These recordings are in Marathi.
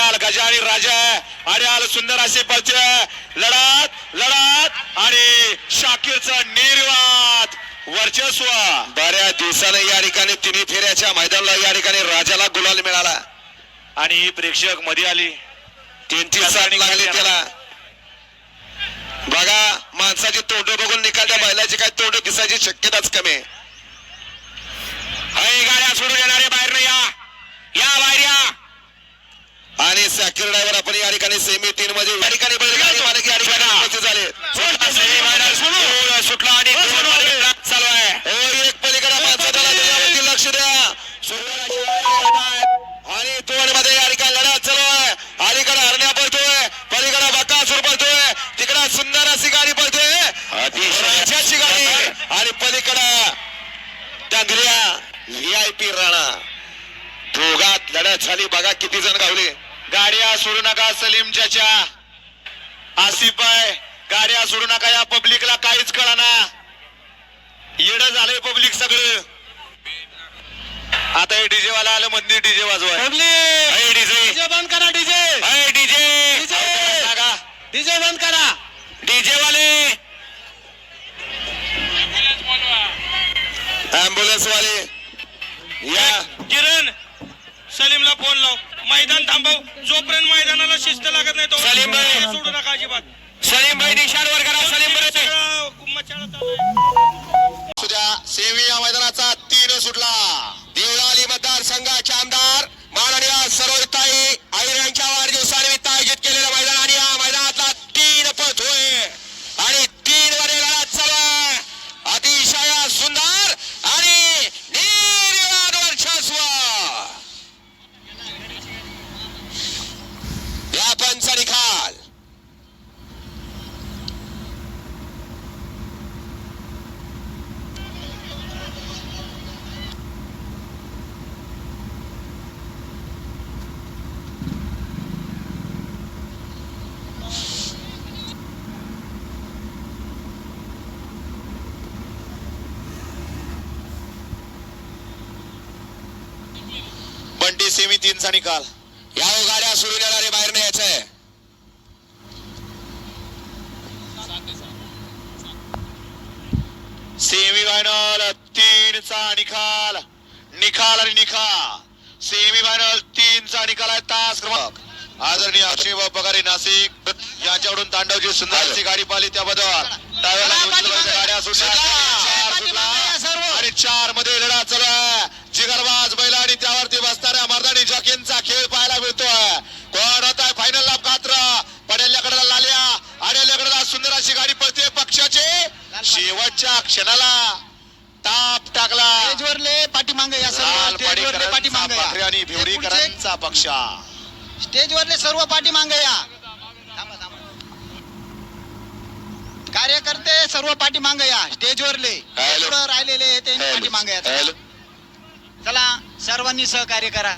राजा आणि राजा आणि आलं सुंदर असे पळते लढत लढत आणि शाकीरचा निर्वात वर्चस्व। बऱ्याच दिवसाने या ठिकाणी तिन्ही फेऱ्याच्या मैदानाला या ठिकाणी राजाला गुलाल मिळाला. आणि प्रेक्षकमध्ये आली. तीन तीन साठ लागले त्याला? बघा माणसाची तोंड बघून निकाल त्या बैलाची काय तोंड दिसायची शक्यताच कमी आहे. गाड्या सोडून येणारे बाहेर नाही या साकीर ड्रायव्हर आपण या ठिकाणी सेमी तीन मध्ये या ठिकाणी उपस्थित झाले. सुटला सुरू आणि मध्ये चालू आहे. हो एक पलीकडे त्याच्यावरती लक्ष द्या. आणि दोन मध्ये या ठिकाणी लढत चालू आहे. अलीकडे हरण्या पळतोय. पलीकडे बकासूर पळतोय. तिकडे सुंदर अशी गाडी पळतोय राजाची गाडी. आणि पलीकडे डांगऱ्या व्ही आय पी राणा. दोघात लढत झाली. बघा किती जण गावले. गाड्या सोडू नका सलीम चाचा. आसिफ आहे गाड्या सोडू नका या पब्लिकला काहीच कळना. येड झालंय पब्लिक सगळं. आता हे डीजे वाला आलं मंदिर डीजे वाजवाय. डीजे. डीजे बंद करा डीजे! डीजे. डीजे! बंद करा. डीजे वाले अँब्युलन्स वाले. या. किरण सलीमला फोन लाव. मैदान थांबव जोपर्यंत मैदानाला शिस्त लागत नाही तो सलीम भाई. सोडू नका अजिबात सलीम भाई निशाणवर करा सलीम भाई सगळं मचाळा चालू आहे. सुद्या सेमी या मैदानाचा तीन सुटला देवळाली मतदारसंघाचे आमदार माननीय सरोजताई आईर यांच्या वाढदिवसानिमित्त आयोजित केलेलं मैदान आणि या मैदानातला तीन पथ होय आणि तीन मध्ये लढत चालू आहे अतिशय सुंदर आणि निर्वाद वर्चस्व या पंच निकाल बंटी सेमी तीनचा निकाल. या हो गाड्या सोडून रे बाहेर न्यायचं. आहे सेमी फायनल तीनचा निकाल. निकाल आणि निकाल. सेमी फायनल तीनचा निकाल आहे तास क्रमांक. आदरणीय अक्षय बाबू पगारे नाशिक यांच्याकडून तांडवची सुंदर गाडी पाहिली त्याबद्दल. डाव्याला गाड्या सुटल्या. चार आणि चारमध्ये लढा चालू आहे. जिगरबाज बैल आणि त्यावरती बसणाऱ्या मर्दानी जॉकींचा खेळ पाहायला मिळतोय. कोण होत आहे फायनलला पात्र. पडेल्याकडे लाल्या. आडेल्याकडे सुंदर अशी गाडी पळते पक्षाचे. शेवटच्या क्षणाला ताप टाकला. स्टेजवरले पाठीमागे या सर्व स्टेजवरले पाडीकरांचा पाठीमागे आणि पुढचे भिवडीकरांचा पक्षा. स्टेजवरले सर्व पाठीमागे या. कार्यकर्ते सर्व पाठीमागे या. स्टेजवरले राहिलेले ते पाठीमागे या. चला सर्वांनी सहकार्य करा.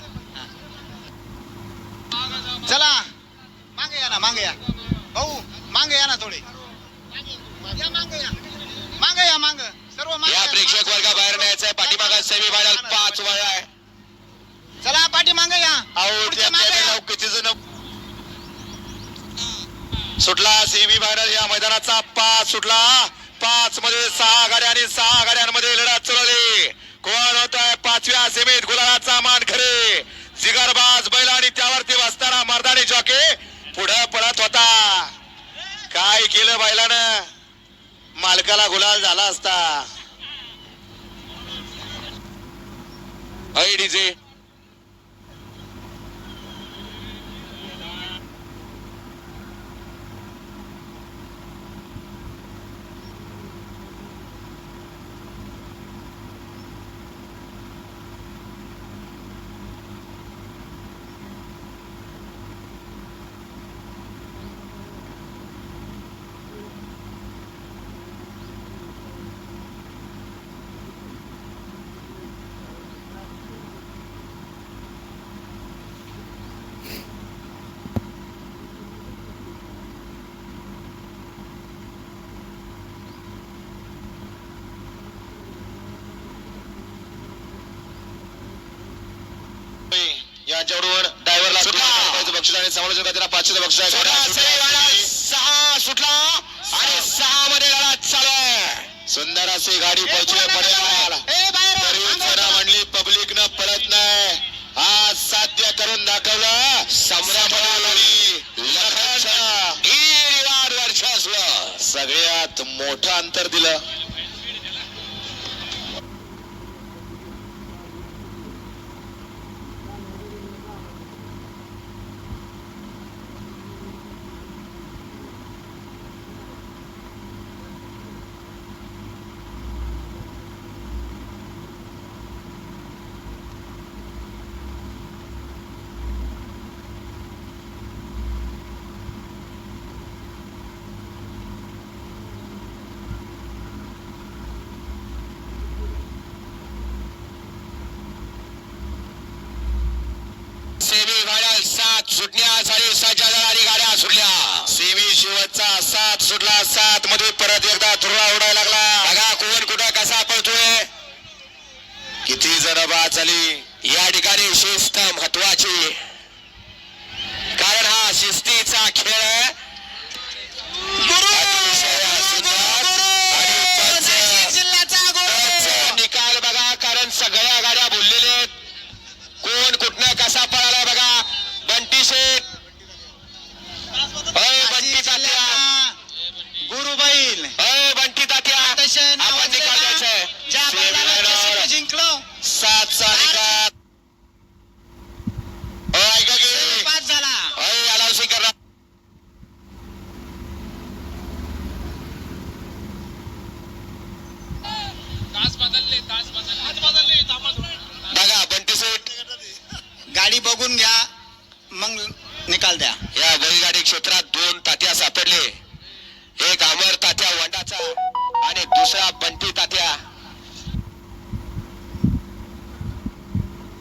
चला मागे या ना मागे या. भाऊ मागे या ना थोडे. या मागे या. मागे या माग. सर्व मागे या. प्रेक्षक वर्गा बाहेर न्यायचंय पाठीमागा सेमी फायनल पाच वय आहे. चला या. त्या मागे या. सुटला सेमी फायनल या मैदानाचा पाच सुटला. पाच मध्ये सहा गाड्या आणि सहा गाड्यांमध्ये लढत चढवली कोण होत आहे पाचव्या सेमीत गुलाबाचा मान खरे जिगरबाज बैल आणि त्यावरती बसताना मर्दानी जॉके पुढे पळत होता. काय केलं बैलानं? मालकाला गुलाल झाला असता. ऐ डीजे. यांच्याकडून ड्रायव्हरला बक्षीस आणि समालोचन त्यांना पाचशे बक्षीस आहे. सहा सुटला आणि सहा. मध्ये गाडा चालू सुंदर अशी गाडी पोहोचली पडेल. म्हणली पब्लिक न पळत नाही. आज साध्य करून दाखवलं. सम्राट सगळ्यात मोठं अंतर दिलं सेमी गाड्या सात सुटण्या साडेसहाच्या दराने गाड्या सुटल्या. सेमी शेवटचा सात सुटला सात मध्ये परत एकदा थोडा उडायला लागला. बघा कोण कुठं कसा पळतोय? किती जण बाद झाली. या ठिकाणी शिस्त महत्वाची. कारण हा शिस्ती बंटी तात्या. गुरु बैल अय बंटी तात्या. आपण द्यायचंय ज्या बैलाला सेमीफायनल. JCB जिंकलो. सातचा निकाल अ, ऐका की. पाच झाला. अय अनाउन्सिंग करा बघा बंटी शेठ गाडी बघून घ्या. मग निकाल द्या. या बैलगाडी क्षेत्रात दोन तात्या सापडले. एक अमर तात्या वंडाचा आणि दुसरा बंटी तात्या.